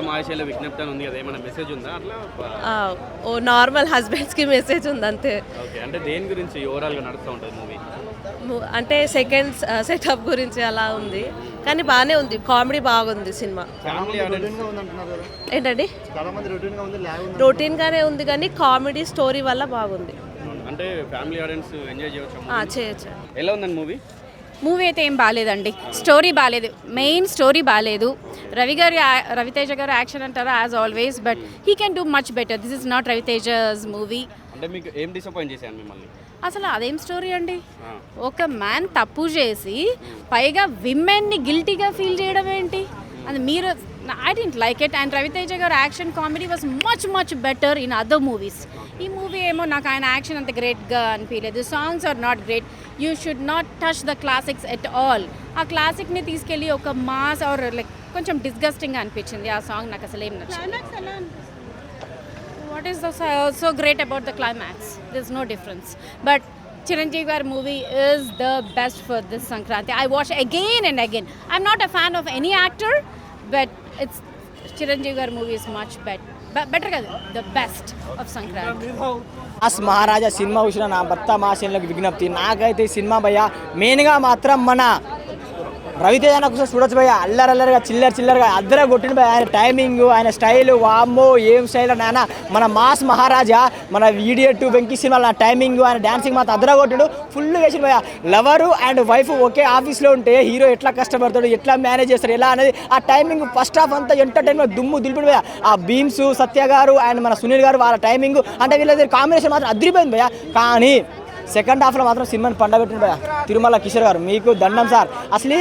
మహాశైల విజ్ఞప్తి ఉంది కదా ఏమైనా మెసేజ్ ఉందా? అట్లా ఆ, ఓ నార్మల్ హస్బెండ్స్కి మెసేజ్ ఉంది అంతే ఓకే అంటే దేని గురించి ఓవరాల్గా నడుస్తూ ఉంటుంది మూవీ ము- అంటే సెకండ్ సెటప్ గురించి అలా ఉంది. కానీ బాగానే ఉంది కామెడీ బాగుంది సినిమా. ఫ్యామిలీ ఆడియన్స్ ఏంటండి? రొటీన్గా ఉంది కానీ కామెడీ స్టోరీ వల్ల బాగుంది. అంటే ఫ్యామిలీ ఆడియన్స్ ఎంజాయ్ చేయవచ్చు ఆ, చేయొచ్చు. ఎలా ఉందండి మూవీ మూవీ అయితే ఏం బాగాలేదండి స్టోరీ బాగాలేదు మెయిన్ స్టోరీ బాగాలేదు రవి గారి రవితేజ గారు యాక్షన్ అంటారు? As always but he can do much better this is not Ravi Teja's movie అంటే మీకు ఏం డిసప్పాయింట్ చేశాను మిమ్మల్ని? అసలు అదేం స్టోరీ అండి. ఒక మ్యాన్ తప్పు చేసి పైగా విమెన్ని గిల్టీగా ఫీల్ చేయడం ఏంటి? అది మీరు I didn't like it and Ravi Teja గారు action comedy was much much better in other movies ఈ మూవీ ఏమో నాకు ఆయన యాక్షన్ అంత గ్రేట్గా అనిపించలేదు songs are not great you should not touch the classics at all ఆ క్లాసిక్ని తీసుకెళ్ళి ఒక మాస్ ఆర్ లైక్ కొంచెం డిస్గస్టింగ్గా అనిపించింది ఆ సాంగ్ నాకు అసలు ఏం నచ్చింది what is the so great about the climax this no difference but Chiranjeevi గారి movie is the best for this Sankranti I watch again and again I'm not a fan of any actor but it's Chiranjeevi గారి movie is much bet better కదా the best of Sankranti mass Maharaja cinema చూసిన నా భర్త మా విజ్ఞప్తి. నాకైతే cinema భయ్య మెయిన్గా మాత్రం మన రవితేజ ఒకసారి చూడొచ్చు భయ్య. అల్లరల్లరిగా చిల్లర చిల్లరగా అద్దర కొట్టిన భయ ఆయన టైమింగ్ ఆయన స్టైల్ వామ్మో ఏం స్టైల్ నాన్న మన మాస్ మహారాజా మన వీడియో వెంకీ సినిమా టైమింగ్ ఆయన డాన్సింగ్ మాత్రం అద్దర కొట్టిడు. ఫుల్ వేసిన భయ లవరు అండ్ వైఫ్ ఒకే ఆఫీస్లో ఉంటే హీరో ఎట్లా కష్టపడతాడు ఎట్లా మేనేజ్ చేస్తాడు ఎలా అనేది ఆ టైమింగ్ ఫస్ట్ హాఫ్ అంతా ఎంటర్టైన్మెంట్ దుమ్ము దులిపిన భయ ఆ భీమ్స్ సత్య గారు అండ్ మన సునీల్ గారు వాళ్ళ టైమింగ్ అంటే వీళ్ళ కాంబినేషన్ మాత్రం అదిరిపోయింది భయ కానీ సెకండ్ హాఫ్లో మాత్రం సినిమాని పండబెట్టిన తిరుమల కిషోర్ గారు మీకు దండం సార్. అసలు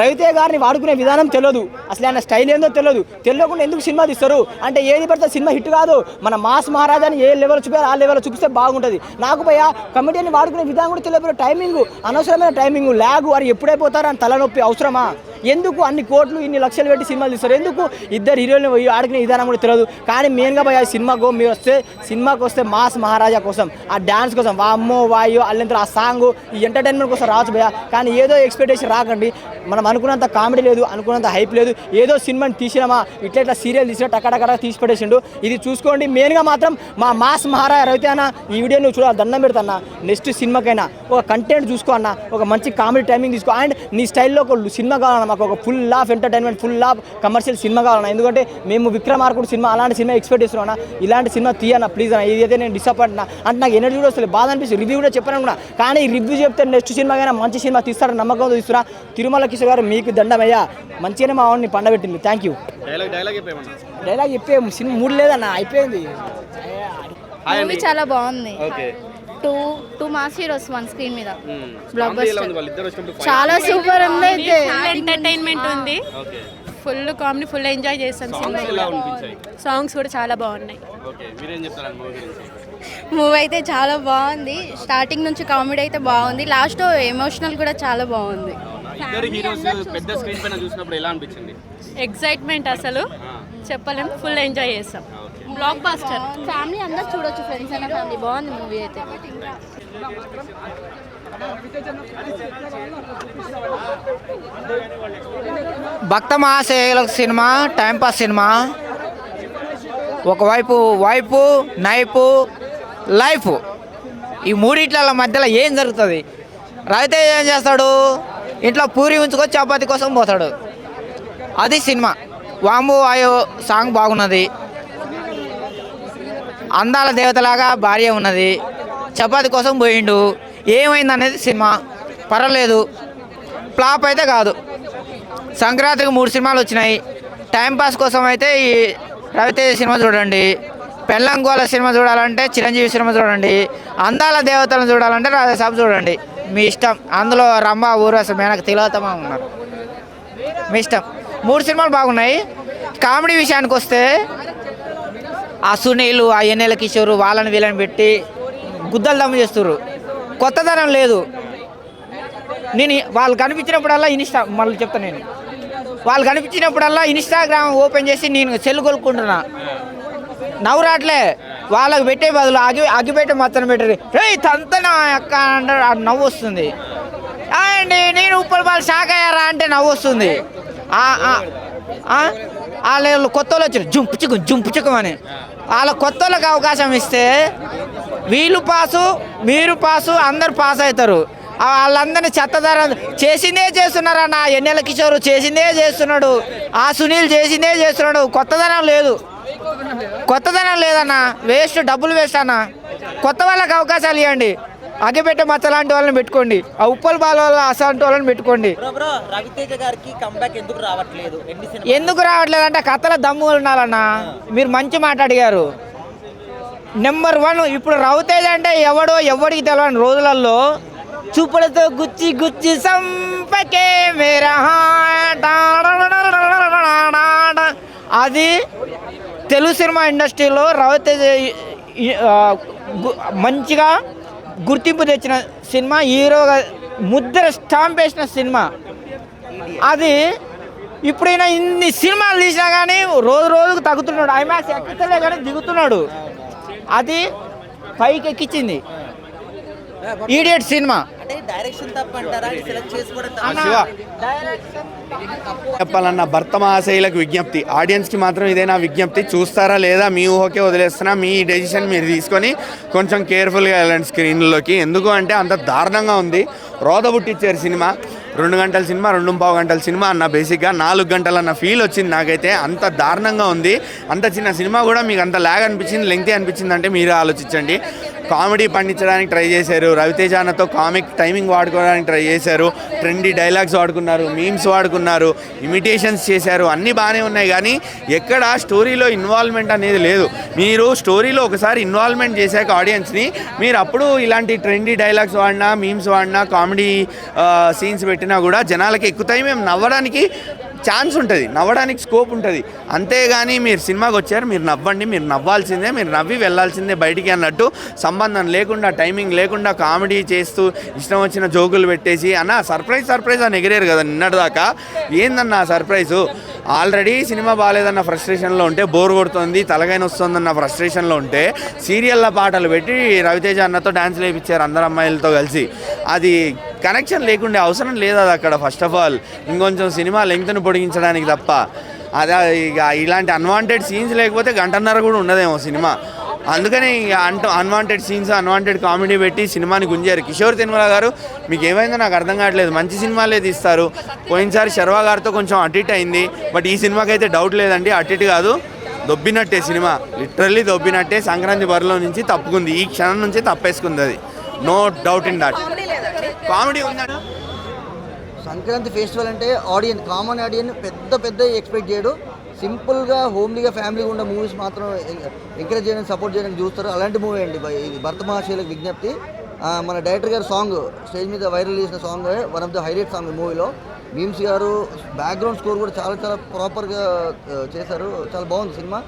రవితే గారిని వాడుకునే విధానం తెలియదు అసలు ఆయన స్టైల్ ఏందో తెలియదు తెలియకుండా ఎందుకు సినిమా తీస్తారు? అంటే ఏది పడితే సినిమా హిట్ కాదు. మన మాస్ మహారాజాని ఏ లెవెల్ చూపారు ఆ లెవెల్ చూపిస్తే బాగుంటుంది. నాకు భయ్య కమిటీని వాడుకునే విధానం కూడా తెలియదు టైమింగ్ అనవసరమైన టైమింగ్ ల్యాగ్ వారు ఎప్పుడైపోతారు అని తలనొప్పి అవసరమా? ఎందుకు అన్ని కోట్లు ఇన్ని లక్షలు పెట్టి సినిమాలు తీస్తారు? ఎందుకు ఇద్దరు హీరోలు ఆడుకునే విధానం కూడా తెలియదు కానీ మెయిన్గా భయ సినిమాకు మీరు వస్తే సినిమాకి వస్తే మాస్ మహారాజా కోసం ఆ డాన్స్ కోసం వామ్మో వాయు అల్లంతా ఆ సాంగ్ ఈ ఎంటర్టైన్మెంట్ కోసం రావచ్చు భయ కానీ ఏదో ఎక్స్పెక్టేషన్ రాకండి. మనం అనుకున్నంత కామెడీ లేదు అనుకున్నంత హైప్ లేదు. ఏదో సినిమాని తీసినామా ఇట్లా ఇట్లా సీరియల్ తీసినా టక్కడక్కడ తీసి పెట్టేసిండు. ఇది చూసుకోండి మెయిన్గా మాత్రం మా మాస్ మహారాజా రవితే అన్న ఈ వీడియో నువ్వు చూడాలి దండం పెడతాన్నా నెక్స్ట్ సినిమాకైనా ఒక కంటెంట్ చూసుకో అన్న ఒక మంచి కామెడీ టైమింగ్ తీసుకో. అండ్ నీ స్టైల్లో ఒక సినిమా కావాలన్నా మాకు ఒక full of entertainment full of commercial cinema కావాలన్నా. ఎందుకంటే మేము విక్రమార్కుడు సినిమా అలాంటి సినిమా ఎక్స్పెక్ట్ చేస్తున్నాం ఇలాంటి సినిమా తీయన్న ప్లీజ్ అన్న. ఇదైతే నేను డిసప్పాయింట్ అంటే నాకు ఎనర్జీ కూడా వస్తుంది బాధ అనిపిస్తుంది. రివ్యూ కూడా చెప్పాను కూడా. కానీ ఈ రివ్యూ చెప్తే నెక్స్ట్ సినిమాకైనా మంచి సినిమా తీస్తారని నమ్మకంతో తీస్తున్నా తిరుమల కిషోర్ గారు మీకు దండమయ్యా. మంచిగానే మా వాడిని పండబెట్టింది థ్యాంక్ యూ డైలాగ్ చెప్పే సినిమా మూడు లేదన్న అయిపోయింది. మూవీ చాలా బాగుంది. Okay two two mass heroes one screen మీద. బ్లాక్ ఉంది? వచ్చినప్పుడు చాలా సూపర్ ఉంది? అయితే ఎంటర్టైన్మెంట్ ఉంది. Okay full comedy full enjoy చేస్తాం సాంగ్స్ కూడా చాలా బాగున్నాయి. మూవీ అయితే చాలా బాగుంది. స్టార్టింగ్ నుంచి కామెడీ అయితే బాగుంది. లాస్ట్ ఎమోషనల్ కూడా చాలా బాగుంది. అవునా? ఇద్దరు హీరోస్ పెద్ద స్క్రీన్ పైన చూసినప్పుడు ఎలా అనిపించింది? ఎగ్జైట్మెంట్ అసలు. చెప్పలేము ఫుల్ ఎంజాయ్ చేస్తాం బ్లాక్ బాస్టర్ ఫ్యామిలీ అందరు చూడొచ్చు ఫ్రెండ్స్ అయిన ఫ్యామిలీ బాగుంది మూవీ అయితే. భక్త మహాశైల సినిమా టైంపాస్ సినిమా. ఒకవైపు వైపు నైపు లైఫ్. ఈ మూడిట్ల మధ్యలో ఏం జరుగుతుంది? రవితేజ ఏం చేస్తాడు? ఇంట్లో పూరి ఉంచుకొని చపాతి కోసం పోతాడు. అది సినిమా. వాంబు వాయో సాంగ్ బాగున్నది. అందాల దేవతలాగా భార్య ఉన్నది. చపాతి కోసం పోయిండు. ఏమైంది అనేది సినిమా. పర్వాలేదు. ఫ్లాప్ అయితే కాదు. సంక్రాంతికి మూడు సినిమాలు వచ్చినాయి. టైంపాస్ కోసం అయితే ఈ రవితేజ సినిమా చూడండి. పెళ్ళంగోల సినిమా చూడాలంటే చిరంజీవి సినిమా చూడండి అందాల దేవతలను చూడాలంటే రాజాసాబ్ చూడండి. మీ ఇష్టం. అందులో రమ్మ ఊరవశ మేనకు తిలోతమా ఉన్నారు. మీ ఇష్టం. మూడు సినిమాలు బాగున్నాయి. కామెడీ విషయానికి వస్తే ఆ సునీలు ఆ ఎన్నెల కిషోరు వాళ్ళని వీళ్ళని పెట్టి గుద్దలు దమ్ము చేస్తున్నారు కొత్తదనం లేదు. నేను వాళ్ళు కనిపించినప్పుడల్లా ఇన్స్టా మళ్ళీ చెప్తాను నేను. వాళ్ళు కనిపించినప్పుడల్లా ఇన్స్టాగ్రామ్ ఓపెన్ చేసి నేను సెల్ కొనుక్కుంటున్నా నవ్వురాట్లే. వాళ్ళకి పెట్టే బదులు అగి అగిపెట్టి మొత్తం పెట్టరు. రే తంతన అక్క అంటే ఆ నవ్వు వస్తుంది. అండి నేను ఉప్పల్ వాళ్ళు షాక్ అయ్యారా అంటే నవ్వు వస్తుంది. వాళ్ళు కొత్త వాళ్ళు వచ్చారు. జంపు చిక్కు అని. వాళ్ళ కొత్త వాళ్ళకి అవకాశం ఇస్తే వీళ్ళు పాసు మీరు పాసు అందరు పాస్ అవుతారు. వాళ్ళందరినీ చెత్తదార చేసిందే చేస్తున్నారా నా ఎన్నెల కిషోర్? చేసిందే చేస్తున్నాడు. ఆ సునీల్ చేసిందే చేస్తున్నాడు. కొత్తదనం లేదు. కొత్తదనం లేదన్న వేస్ట్ డబ్బులు వేస్ట్ అన్న కొత్త వాళ్ళకి అవకాశాలు ఇవ్వండి అగ్గిపెట్టే మచ్చ లాంటి వాళ్ళని పెట్టుకోండి ఆ ఉప్పల్ బాల వాళ్ళ అసంటి వాళ్ళని పెట్టుకోండి బ్రో బ్రో రవితేజ గారికి కంబ్యాక్ ఎందుకు రావట్లేదు రావట్లేదంటే కథల దమ్ము ఉండాలన్నా మీరు మంచి మాట అడిగారు నెంబర్ వన్ ఇప్పుడు రవితేజ అంటే ఎవడో ఎవడికి తెలియని రోజులలో చూపులతో గుచ్చి గుచ్చి సంపకే మేరా. అది తెలుగు సినిమా ఇండస్ట్రీలో రవితేజ మంచిగా గుర్తింపు తెచ్చిన సినిమా హీరోగా ముద్ర స్టాంప్ వేసిన సినిమా. అది ఇప్పుడైనా ఇన్ని సినిమాలు తీసినా కానీ రోజు రోజుకు తగ్గుతున్నాడు. ఐమాక్స్ ఎక్కుతలే కానీ దిగుతున్నాడు. అది పైకి ఎక్కించింది ఈడియట్ సినిమా. అంటే డైరెక్షన్ తప్ప అంటారా? సెలెక్ట్ చేసుకోవడం చెప్పాలన్న భర్త మహాశైలకు విజ్ఞప్తి. ఆడియన్స్కి మాత్రం ఇదే నా విజ్ఞప్తి? చూస్తారా లేదా? మీ ఊహకే వదిలేస్తున్నా. మీ డెసిషన్ మీరు తీసుకొని కొంచెం కేర్ఫుల్గా వెళ్ళండి స్క్రీన్లోకి ఎందుకు అంటే అంత దారుణంగా ఉంది. రోద పుట్టించారు సినిమా. రెండు గంటల సినిమా రెండు పావు గంటల సినిమా అన్న బేసిక్గా నాలుగు గంటలు అన్న ఫీల్ వచ్చింది నాకైతే. అంత దారుణంగా ఉంది. అంత చిన్న సినిమా కూడా మీకు అంత లాగ్ అనిపించింది లెంగ్తీ అనిపించింది అంటే మీరు ఆలోచించండి. కామెడీ పండించడానికి ట్రై చేశారు రవితేజ అన్నతో కామిక్ టైమింగ్ వాడుకోవడానికి ట్రై చేశారు. ట్రెండీ డైలాగ్స్ వాడుకున్నారు మీమ్స్ వాడుకున్నారు ఇమిటేషన్స్ చేశారు అన్నీ బాగానే ఉన్నాయి కానీ ఎక్కడ స్టోరీలో ఇన్వాల్వ్మెంట్ అనేది లేదు. మీరు స్టోరీలో ఒకసారి ఇన్వాల్వ్మెంట్ చేశాక ఆడియన్స్ని మీరు అప్పుడు ఇలాంటి ట్రెండీ డైలాగ్స్ వాడినా మీమ్స్ వాడినా కామెడీ సీన్స్ పెట్టినా కూడా జనాలకి ఎక్కుతాయి మేము నవ్వడానికి ఛాన్స్ ఉంటుంది నవ్వడానికి స్కోప్ ఉంటుంది. అంతేగాని మీరు సినిమాకి వచ్చారు మీరు నవ్వండి మీరు నవ్వాల్సిందే మీరు నవ్వి వెళ్ళాల్సిందే బయటికి అన్నట్టు సంబంధం లేకుండా టైమింగ్ లేకుండా కామెడీ చేస్తూ ఇష్టం వచ్చిన జోకులు పెట్టేసి అన్న సర్ప్రైజ్ సర్ప్రైజ్ అని ఎగిరారు కదా నిన్నటిదాకా. ఏందన్న సర్ప్రైజు? ఆల్రెడీ సినిమా బాగాలేదన్న ఫ్రస్ట్రేషన్లో ఉంటే బోర్ కొడుతుంది తలగైన వస్తుందన్న ఫ్రస్ట్రేషన్లో ఉంటే సీరియల్ల పాటలు పెట్టి రవితేజ అన్నతో డ్యాన్స్ వేయించారు అందరు అమ్మాయిలతో కలిసి. అది కనెక్షన్ లేకుండే అవసరం లేదు అది అక్కడ ఫస్ట్ ఆఫ్ ఆల్ ఇంకొంచెం సినిమా లెంగ్త్ను పొడిగించడానికి తప్ప. అదే ఇక ఇలాంటి అన్వాంటెడ్ సీన్స్ లేకపోతే గంటన్నర కూడా ఉండదేమో సినిమా. అందుకని ఇక అంట అన్వాంటెడ్ సీన్స్ అన్వాంటెడ్ కామెడీ పెట్టి సినిమాని గుంజారు కిషోర్ తిరుమల గారు మీకు ఏమైందో నాకు అర్థం కావట్లేదు. మంచి సినిమాలే తీస్తారు. పోయినసారి శర్వా గారితో కొంచెం అటిట్ అయింది. బట్ ఈ సినిమాకి అయితే డౌట్ లేదండి అటిట్ కాదు దొబ్బినట్టే సినిమా. లిటరల్లీ దొబ్బినట్టే సంక్రాంతి బరిలో నుంచి తప్పుకుంది. ఈ క్షణం నుంచి తప్పేసుకుంది అది. No doubt in that comedy ఉందా? సంక్రాంతి ఫెస్టివల్ అంటే ఆడియన్స్ కామన్ ఆడియన్ పెద్ద పెద్ద ఎక్స్పెక్ట్ చేయడు. సింపుల్గా హోమ్లీగా ఫ్యామిలీగా ఉన్న మూవీస్ మాత్రం ఎంకరేజ్ చేయడానికి సపోర్ట్ చేయడానికి చూస్తారు. అలాంటి మూవీ అండి. ఇది భరత మహాశైలకు విజ్ఞప్తి. మన డైరెక్టర్ గారు సాంగ్ స్టేజ్ మీద వైరల్ చేసిన song one of the highlight song మూవీలో మీమ్స్ గారు బ్యాక్గ్రౌండ్ స్కోర్ కూడా చాలా చాలా ప్రాపర్గా చేశారు. చాలా బాగుంది సినిమా.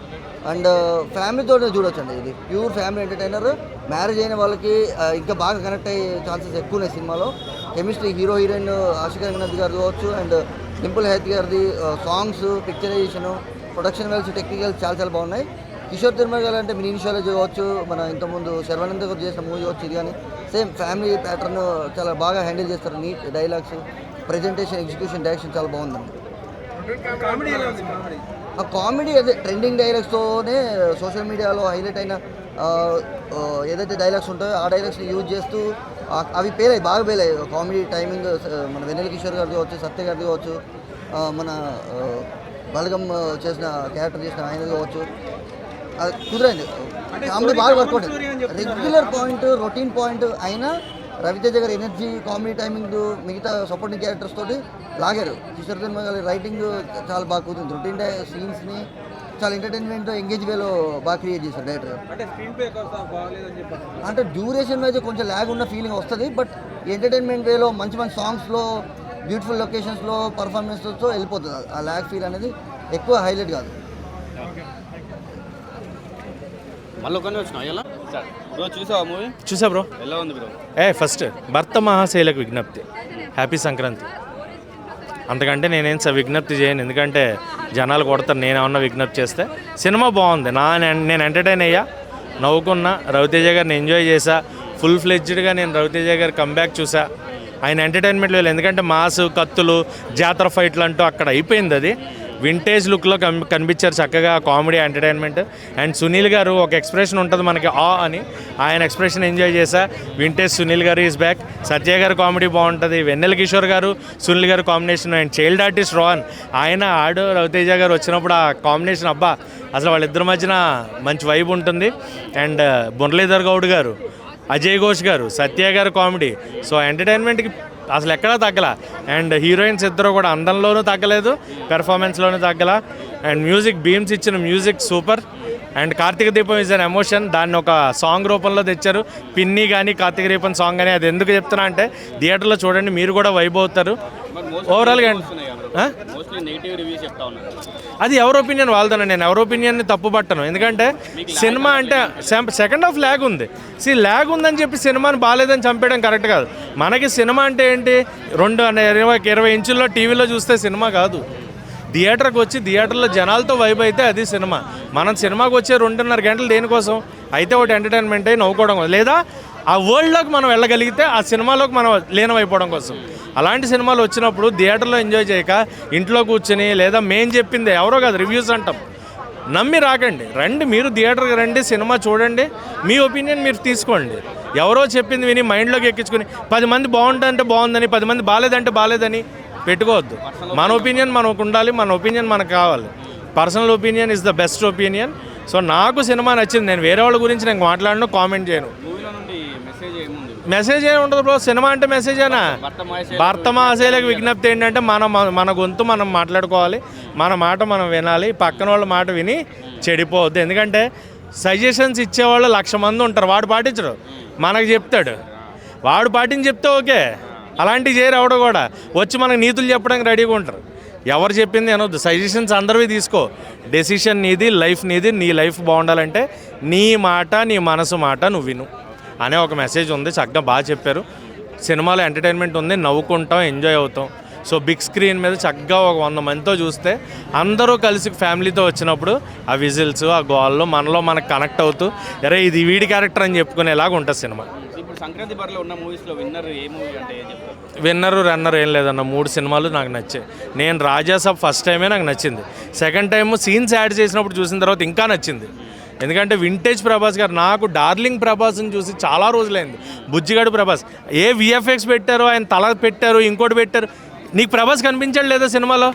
అండ్ ఫ్యామిలీతో చూడొచ్చండి ఇది. ప్యూర్ ఫ్యామిలీ ఎంటర్టైనర్ మ్యారేజ్ అయిన వాళ్ళకి ఇంకా బాగా కనెక్ట్ అయ్యే ఛాన్సెస్ ఎక్కువ ఉన్నాయి సినిమాలో. Chemistry hero heroine Ashika Ranganath గారు కావచ్చు అండ్ డింపుల్ హెత్ గారిది songs picturisation production values technical చాలా చాలా బాగున్నాయి. కిషోర్ తిరుమల గారు అంటే మినీ ఇనిషియాలజీ కావచ్చు మన ఇంతకుముందు శర్వానంద గారు చేసిన మూవీ కావచ్చు ఇది కానీ. సేమ్ ఫ్యామిలీ ప్యాటర్న్ చాలా బాగా హ్యాండిల్ చేస్తారు neat dialogues presentation execution direction చాలా బాగుందండి. ఆ కామెడీ అదే ట్రెండింగ్ డైలాగ్స్తోనే సోషల్ మీడియాలో హైలైట్ అయిన ఏదైతే డైలాగ్స్ ఉంటాయో ఆ డైలాగ్స్ని యూజ్ చేస్తూ అవి పేలాయి బాగా పేలాయి కామెడీ టైమింగ్ మన వెన్నెల కిషోర్ గారిది కావచ్చు సత్య గారిది కావచ్చు మన బలగం చేసిన క్యారెక్టర్ చేసిన ఆయనది కావచ్చు. అది కుదిరింది. కామెడీ బాగా work out regular point routine point అయినా రవితేజ గారి ఎనర్జీ కామెడీ టైమింగ్ మిగతా సపోర్టింగ్ క్యారెక్టర్స్ తోటి లాగారు. కిషోర్ ధర్మ గారి రైటింగ్ చాలా బాగా కుదిరింది. రొటీన్ సీన్స్ని చాలా ఎంటర్టైన్మెంట్ ఎంగేజ్ వేలో బాగా క్రియేట్ చేశారు డైరెక్టర్ అంటే డ్యూరేషన్ వైజ్ కొంచెం ల్యాగ్ ఉన్న ఫీలింగ్ వస్తుంది బట్ ఎంటర్టైన్మెంట్ వేలో మంచి మంచి సాంగ్స్లో బ్యూటిఫుల్ లొకేషన్స్లో పర్ఫార్మెన్స్తో వెళ్ళిపోతుంది. ఆ ల్యాగ్ ఫీల్ అనేది ఎక్కువ హైలైట్ కాదు. మళ్ళీ ఎలా బ్రో చూసావా మూవీ చూసా బ్రో ఎలా ఉంది బ్రో ఏ ఫస్ట్ భర్త మహాశైలకు విజ్ఞప్తి. హ్యాపీ సంక్రాంతి. అంతకంటే నేనేం స విజ్ఞప్తి చేయను. ఎందుకంటే జనాలు కొడతారు. నేను ఏమన్నా విజ్ఞప్తి చేస్తే సినిమా బాగుంది. నా నేను ఎంటర్టైన్ అయ్యా. నవ్వుకున్నా. రవితేజ గారిని ఎంజాయ్ చేశా. ఫుల్ ఫ్లెడ్జ్డ్గా నేను రవితేజ గారి కంబ్యాక్ చూసా ఆయన ఎంటర్టైన్మెంట్ లేదు ఎందుకంటే మాస్ కత్తులు జాతర ఫైట్లు అంటూ అక్కడ అయిపోయింది అది. వింటేజ్ లుక్లో కనిపించారు చక్కగా కామెడీ ఎంటర్టైన్మెంట్ అండ్ సునీల్ గారు ఒక ఎక్స్ప్రెషన్ ఉంటుంది మనకి ఆ అని. ఆయన ఎక్స్ప్రెషన్ ఎంజాయ్ చేశా. వింటేజ్ సునీల్ గారు ఈజ్ బ్యాక్ సత్య గారు కామెడీ బాగుంటుంది. వెన్నెల కిషోర్ గారు సునీల్ గారు combination and child artist Rohan ఆయన ఆడు రవితేజ గారు వచ్చినప్పుడు ఆ కాంబినేషన్ అబ్బా అసలు వాళ్ళిద్దరి మధ్యన మంచి వైబ్ ఉంటుంది. అండ్ మురళీధర్ గౌడ్ గారు అజయ్ ఘోష్ గారు సత్య గారు కామెడీ సో ఎంటర్టైన్మెంట్కి అసలు ఎక్కడా తగ్గల. అండ్ హీరోయిన్స్ ఇద్దరు కూడా అందంలోనూ తగ్గలేదు పెర్ఫార్మెన్స్లోనూ తగ్గల. అండ్ మ్యూజిక్ బీమ్స్ ఇచ్చిన music super. And Karthika Deepam is an emotion దాన్ని ఒక సాంగ్ రూపంలో తెచ్చారు. పిన్ని కానీ కార్తీక దీపం సాంగ్ కానీ అది ఎందుకు చెప్తున్నా అంటే థియేటర్లో చూడండి మీరు కూడా వైబ్ అవుతారు. ఓవరాల్గా అది ఎవరి ఒపీనియన్ వాళ్ళదన నేను ఎవరి ఒపీనియన్ని తప్పు పట్టను. ఎందుకంటే సినిమా అంటే సెకండ్ హాఫ్ ల్యాగ్ ఉంది. సీ ల్యాగ్ ఉందని చెప్పి సినిమాని బాగాలేదని చంపేయడం కరెక్ట్ కాదు. మనకి సినిమా అంటే ఏంటి? రెండు అనే ఇరవై ఇరవై ఇంచుల్లో టీవీలో చూస్తే సినిమా కాదు. థియేటర్కి వచ్చి థియేటర్లో జనాలతో వైబ్ అయితే అది సినిమా. మనం సినిమాకి వచ్చే రెండున్నర గంటలు దేనికోసం? అయితే ఒకటి ఎంటర్టైన్మెంట్ అయి నవ్వుకోవడం లేదా ఆ వరల్డ్లోకి మనం వెళ్ళగలిగితే ఆ సినిమాలోకి మనం లీనమైపోవడం కోసం. అలాంటి సినిమాలు వచ్చినప్పుడు థియేటర్లో ఎంజాయ్ చేయక ఇంట్లో కూర్చొని లేదా మేం చెప్పింది ఎవరో కాదు రివ్యూస్ అంటాం. నమ్మి రాకండి. రండి మీరు థియేటర్కి రండి సినిమా చూడండి మీ ఒపీనియన్ మీరు తీసుకోండి. ఎవరో చెప్పింది విని మైండ్లోకి ఎక్కించుకుని పది మంది బాగుంటుందంటే బాగుందని పది మంది బాగాలేదంటే బాగాలేదని పెట్టుకోవద్దు. మన ఒపీనియన్ మనకు ఉండాలి మన ఒపీనియన్ మనకు కావాలి. Personal opinion is the best opinion. So నాకు సినిమా నచ్చింది. నేను వేరే వాళ్ళ గురించి నేను మాట్లాడను కామెంట్ చేయను మూవీలో నుండి మెసేజ్ ఏముంది మెసేజ్ ఏమి ఉండదు బ్రో? సినిమా అంటే మెసేజేనా భర్త మహేష్ భర్త మహాశైలకు విజ్ఞప్తి ఏంటంటే మన మన గొంతు మనం మాట్లాడుకోవాలి. మన మాట మనం వినాలి. పక్కన వాళ్ళ మాట విని చెడిపోవద్దు. ఎందుకంటే సజెషన్స్ ఇచ్చేవాళ్ళు లక్ష మంది ఉంటారు. వాడు పాటించడు. మనకు చెప్తాడు. వాడు పాటించి చెప్తే ఓకే. అలాంటివి చేయరు ఎవడో కూడా. వచ్చి మనకు నీతులు చెప్పడానికి రెడీగా ఉంటారు. ఎవరు చెప్పింది అనొద్దు సజెషన్స్ అందరివి తీసుకో. డెసిషన్ నీది లైఫ్ నీది. నీ లైఫ్ బాగుండాలంటే నీ మాట నీ మనసు మాట నువ్వు విను. అనే ఒక మెసేజ్ ఉంది చక్కగా బాగా చెప్పారు. సినిమాలో ఎంటర్టైన్మెంట్ ఉంది నవ్వుకుంటాం ఎంజాయ్ అవుతాం. సో బిగ్ స్క్రీన్ మీద చక్కగా ఒక వంద మందితో చూస్తే అందరూ కలిసి ఫ్యామిలీతో వచ్చినప్పుడు ఆ విజిల్స్ ఆ గోల్లో మనలో మనకు కనెక్ట్ అవుతూ అరే ఇది వీడి క్యారెక్టర్ అని చెప్పుకునేలాగా ఉంటుంది సినిమా. ఇప్పుడు సంక్రాంతి బరిలో ఉన్న మూవీస్లో విన్నర్ ఏ మూవీ అంటే విన్నర్ రన్నర్ ఏం లేదన్న మూడు సినిమాలు నాకు నచ్చాయి. నేను రాజాసాబ్ ఫస్ట్ టైమే నాకు నచ్చింది. సెకండ్ టైం సీన్స్ యాడ్ చేసినప్పుడు చూసిన తర్వాత ఇంకా నచ్చింది. ఎందుకంటే వింటేజ్ ప్రభాస్ గారు నాకు డార్లింగ్ ప్రభాస్ని చూసి చాలా రోజులైంది. బుజ్జిగాడు ప్రభాస్ ఏ విఎఫ్ఎక్స్ పెట్టారో ఆయన తల పెట్టారు ఇంకోటి పెట్టారు నీకు ప్రభాస్ కనిపించాడు లేదా సినిమాలో?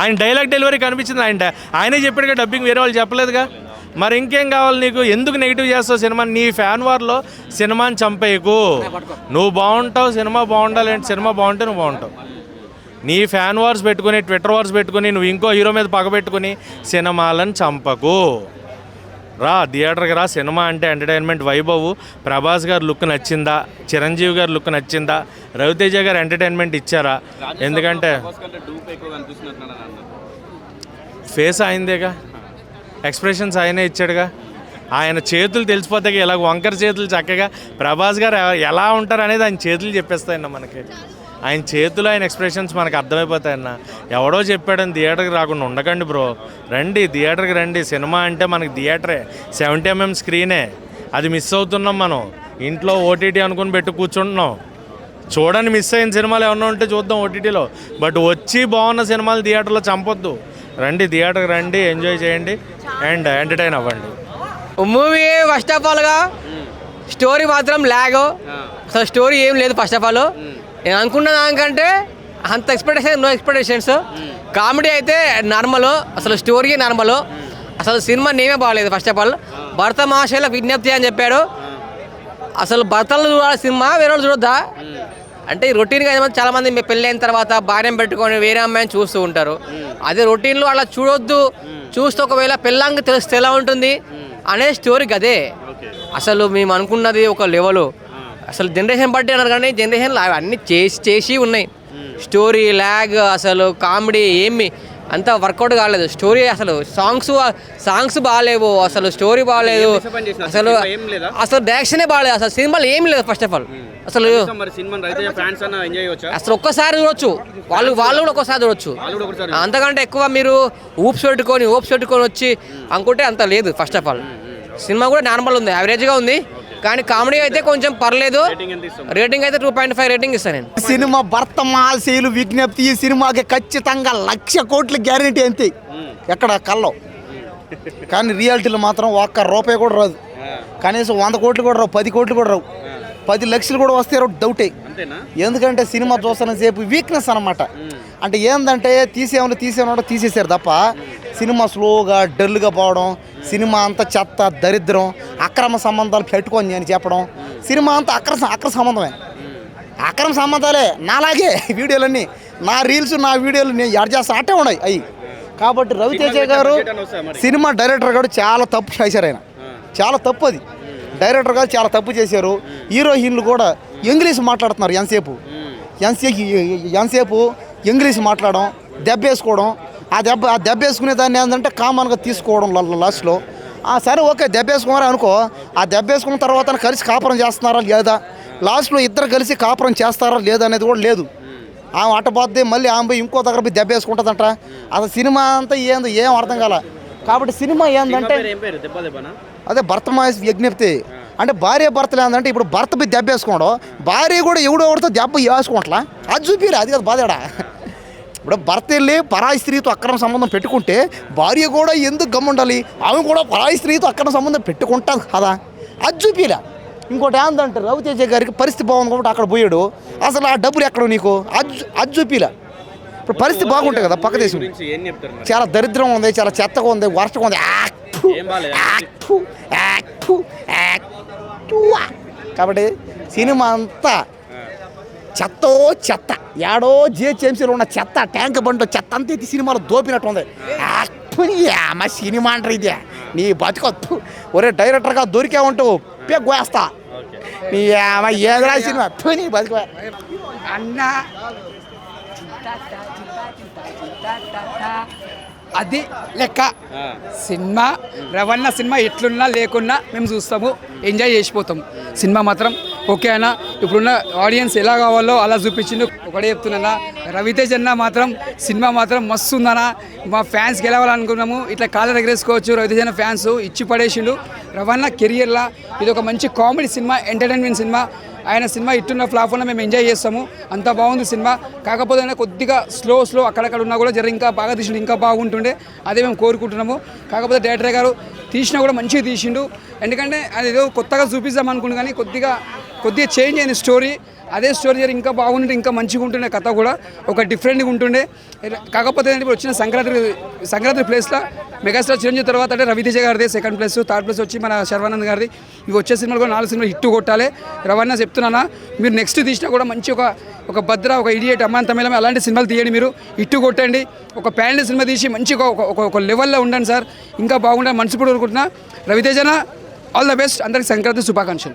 ఆయన డైలాగ్ డెలివరీ కనిపించింది ఆయన ఆయనే చెప్పాడుగా డబ్బింగ్ వేరే వాళ్ళు చెప్పలేదుగా. మరి ఇంకేం కావాలి నీకు? ఎందుకు నెగిటివ్ చేస్తావు సినిమా? నీ ఫ్యాన్ వార్లో సినిమాని చంపేయకు. నువ్వు బాగుంటావు సినిమా బాగుండాలి అంటే సినిమా బాగుంటే నువ్వు బాగుంటావు. నీ ఫ్యాన్ వార్స్ పెట్టుకుని ట్విట్టర్ వార్స్ పెట్టుకుని నువ్వు ఇంకో హీరో మీద పగబెట్టుకుని సినిమాలను చంపకు. రా థియేటర్కి రా సినిమా అంటే ఎంటర్టైన్మెంట్ వైభవ్ ప్రభాస్ గారు లుక్ నచ్చిందా? చిరంజీవి గారి లుక్ నచ్చిందా? రవితేజ గారు ఎంటర్టైన్మెంట్ ఇచ్చారా? ఎందుకంటే ఫేస్ ఆయనదేగా ఎక్స్ప్రెషన్స్ ఆయనే ఇచ్చాడుగా. ఆయన చేతులు తెలిసిపోతాయి ఇలా వంకర చేతులు చక్కగా. ప్రభాస్ గారు ఎలా ఉంటారు అనేది ఆయన చేతులు చెప్పేస్తాయన్న మనకి. ఆయన చేతులు ఆయన ఎక్స్ప్రెషన్స్ మనకు అర్థమైపోతాయన్న. ఎవడో చెప్పాడని థియేటర్కి రాకుండా ఉండకండి బ్రో. రండి థియేటర్కి రండి. సినిమా అంటే మనకి థియేటరే. సెవెంటీ ఎంఎం స్క్రీనే. అది మిస్ అవుతున్నాం మనం. ఇంట్లో ఓటీటీ అనుకుని పెట్టి కూర్చుంటున్నాం. చూడండి మిస్ అయిన సినిమాలు ఏమన్నా ఉంటే చూద్దాం ఓటీటీలో బట్ వచ్చి బాగున్న సినిమాలు థియేటర్లో చంపొద్దు. రండి థియేటర్కి రండి ఎంజాయ్ చేయండి. అండ్ ఎంటర్టైన్ అవ్వండి. మూవీ ఫస్ట్ ఆఫ్ ఆల్గా స్టోరీ మాత్రం ల్యాగ్ అసలు స్టోరీ ఏం లేదు ఫస్ట్ ఆఫ్ ఆల్ నేను అనుకున్న దానికంటే అంత ఎక్స్పెక్టేషన్ నో ఎక్స్పెక్టేషన్స్ కామెడీ అయితే నార్మల్ అసలు స్టోరీ నార్మల్ అసలు సినిమా నేమే బాగాలేదు ఫస్ట్ ఆఫ్ ఆల్ భర్త మహాశైల విజ్ఞప్తి అని చెప్పాడు. అసలు భర్తలు చూడాలి సినిమా వేరే వాళ్ళు చూడొద్దా? అంటే రొటీన్గా చాలా మంది పెళ్ళైన తర్వాత భార్యం పెట్టుకొని వేరే అమ్మాయిని చూస్తూ ఉంటారు. అదే రొటీన్లో అలా చూడొద్దు. చూస్తే ఒకవేళ పెళ్ళాంగి తెలిస్తే ఎలా ఉంటుంది? అనే స్టోరీ అదే అసలు మేము అనుకున్నది ఒక లెవెల్ అసలు జనరేషన్ బట్టి అన్నారు కానీ జనరేషన్ అన్నీ చేసి చేసి ఉన్నాయి. స్టోరీ ల్యాగ్ అసలు కామెడీ ఏమి అంత వర్కౌట్ కాలేదు. స్టోరీ అసలు సాంగ్స్ సాంగ్స్ బాగాలేవు. అసలు స్టోరీ బాగాలేదు? అసలు? అసలు డైరెక్షనే బాగాలేదు. అసలు సినిమాలు ఏం లేదు ఫస్ట్ ఆఫ్ ఆల్ అసలు అసలు ఒక్కసారి చూడొచ్చు. వాళ్ళు వాళ్ళు కూడా ఒక్కసారి చూడొచ్చు. అంతకంటే ఎక్కువ మీరు ఊప్స్ పెట్టుకొని ఊప్స్ పెట్టుకొని వచ్చి అనుకుంటే అంత లేదు ఫస్ట్ ఆఫ్ ఆల్ సినిమా కూడా నార్మల్ ఉంది. యావరేజ్గా ఉంది. కానీ కామెడీ అయితే కొంచెం పర్లేదు. రేటింగ్ అయితే టూ పాయింట్ ఫైవ్ రేటింగ్ ఇస్తాను నేను. సినిమా భర్త మహాశైలు విజ్ఞప్తి ఈ సినిమాకి ఖచ్చితంగా లక్ష కోట్ల గ్యారంటీ అంతే. ఎక్కడ? కల్లో. కానీ రియాలిటీలో మాత్రం ఒక్క రూపాయి కూడా రాదు. కనీసం వంద కోట్లు కూడా రావు పది కోట్లు కూడా రావు. పది లక్షలు కూడా వస్తే డౌటే అంతేనా? ఎందుకంటే సినిమా చూస్తున్న సేపు వీక్నెస్ అనమాట అంటే ఏందంటే తీసేమని తీసేమని తీసేశారు తప్ప సినిమా స్లోగా డల్గా పోవడం సినిమా అంతా చెత్త దరిద్రం అక్రమ సంబంధాలు పెట్టుకొని అని చెప్పడం. సినిమా అంతా అక్ర అక్ర సంబంధమే. అక్రమ సంబంధాలే నాలాగే వీడియోలన్నీ. నా రీల్స్ నా వీడియోలు నేను యాడ్ చేస్తా అట్టే ఉన్నాయి అవి కాబట్టి రవితేజ గారు? సినిమా డైరెక్టర్ గారు చాలా తప్పు చేశారు ఆయన. చాలా తప్పు అది. డైరెక్టర్ గారు చాలా తప్పు చేశారు. హీరోయిన్లు కూడా ఇంగ్లీష్ మాట్లాడుతున్నారు ఎంతసేపు? ఎంతసేపు ఎంతసేపు ఇంగ్లీష్ మాట్లాడడం దెబ్బ వేసుకోవడం ఆ దెబ్బ ఆ దెబ్బ వేసుకునే దాన్ని ఏంటంటే కామన్గా తీసుకోవడం లాస్ట్లో. ఆ సరే ఓకే దెబ్బ వేసుకున్నారా అనుకో ఆ దెబ్బ వేసుకున్న తర్వాత కలిసి కాపురం చేస్తున్నారా లేదా? లాస్ట్లో ఇద్దరు కలిసి కాపురం చేస్తారా లేదా అనేది కూడా లేదు. ఆమె అట్ట పోద్ది మళ్ళీ ఆమె పోయి ఇంకో దగ్గర పోయి దెబ్బ వేసుకుంటుందంట. అసలు సినిమా అంతా ఏందో ఏం అర్థం కాల. కాబట్టి సినిమా ఏందంటే పేరు ఏం పేరు? దెబ్బ దెబ్బనా? అదే భర్త మాయ విజ్ఞప్తి అంటే భార్య భర్తలు ఏంటంటే ఇప్పుడు భర్త పోయి దెబ్బ వేసుకోవడం భార్య కూడా ఎవడో ఎవరితో దెబ్బ వేసుకోవట్లా అది చూపిరా అది కదా బాధేడా? ఇప్పుడు భర్త వెళ్ళి పరాయి స్త్రీతో అక్రమ సంబంధం పెట్టుకుంటే భార్య కూడా ఎందుకు గమ్ముండాలి? ఆమె కూడా పరాయి స్త్రీతో అక్రమ సంబంధం పెట్టుకుంటాను కదా. అది చూపిరా ఇంకోటి ఏంటంటే రవితేజ గారికి పరిస్థితి బాగుంది కాబట్టి అక్కడ పోయాడు. అసలు ఆ డబ్బులు ఎక్కడ నీకు? అది చూ- అది చూపిలా ఇప్పుడు పరిస్థితి బాగుంటాయి కదా పక్క దేశం. చాలా దరిద్రం ఉంది చాలా చెత్తగా ఉంది వర్షంగా ఉంది. కాబట్టి సినిమా అంతా చెత్తో చెత్త. ఏడో జిహెచ్ఎంసీలో ఉన్న చెత్త ట్యాంక్ బండిలో చెత్త అంతా ఎత్తి సినిమాలో దోపినట్టు ఉంది అమ్మ సినిమా అంటారు ఇది. నీ బతుకొద్దు ఒరే డైరెక్టర్గా దొరికా ఉంటావు పెగ్గేస్తా నీ అమ్మ ఏదరా సినిమా? నీ బతుకు. అన్న. అది లెక్క. సినిమా రవణ సినిమా ఎట్లున్నా లేకున్నా మేము చూస్తాము ఎంజాయ్ చేసిపోతాము సినిమా మాత్రం ఓకే అన్న. ఇప్పుడున్న ఆడియన్స్ ఎలా కావాలో అలా చూపించిండు. ఒకటే చెప్తున్నా రవితేజ్ అన్న మాత్రం సినిమా మాత్రం మస్తు ఉందన్న. మా ఫ్యాన్స్ గెలవాలనుకున్నాము ఇట్లా కాళ్ళ ఎగరేసుకోవచ్చు రవితేజ్ అన్న ఫ్యాన్స్ ఇచ్చి పడేసిండు. రవణ కెరియర్లా ఇది ఒక మంచి కామెడీ సినిమా ఎంటర్టైన్మెంట్ సినిమా. ఆయన సినిమా ఇట్టున్న ఫ్లాప్ ఉన్న మేము ఎంజాయ్ చేస్తాము. అంత బాగుంది సినిమా. కాకపోతే అయినా కొద్దిగా స్లో స్లో అక్కడక్కడ ఉన్నా కూడా జర ఇంకా బాగా తీసిండు ఇంకా బాగుంటుండే. అదే మేము కోరుకుంటున్నాము. కాకపోతే డైరెక్టర్ గారు తీసినా కూడా మంచిగా తీసిండు. ఎందుకంటే అది ఏదో కొత్తగా చూపిద్దాం అనుకుంటు కానీ కొద్దిగా కొద్దిగా చేంజ్ అయిన స్టోరీ అదే స్టోరీ ఇంకా బాగుంటే ఇంకా మంచిగా ఉంటుండే కథ కూడా. ఒక డిఫరెంట్గా ఉంటుండే. కాకపోతే ఇప్పుడు వచ్చిన సంక్రాంతి సంక్రాంతి ప్లేస్లో మెగాస్టార్ చిరంజీవి తర్వాత అంటే రవితేజ గారిది సెకండ్ ప్లేస్ థర్డ్ ప్లేస్ వచ్చి మన శర్వానంద్ గారిది. ఇవి వచ్చే సినిమాలు కూడా నాలుగు సినిమాలు హిట్ కొట్టాలి. రవాణా చెప్తున్నానా మీరు నెక్స్ట్ తీసినా కూడా మంచి ఒక ఒక భద్ర ఒక ఇడియట్ అమ్మాంతమేళం అలాంటి సినిమాలు తీయండి మీరు. ఇట్టు కొట్టండి. ఒక ప్యాండ్ సినిమా తీసి మంచిగా ఒక ఒక- ఒక లెవెల్లో ఉండండి సార్. ఇంకా బాగుండాలి మనసు కూడా కోరుకుంటున్నా రవితేజన ఆల్ ద బెస్ట్ అందరికి సంక్రాంతి శుభాకాంక్షలు.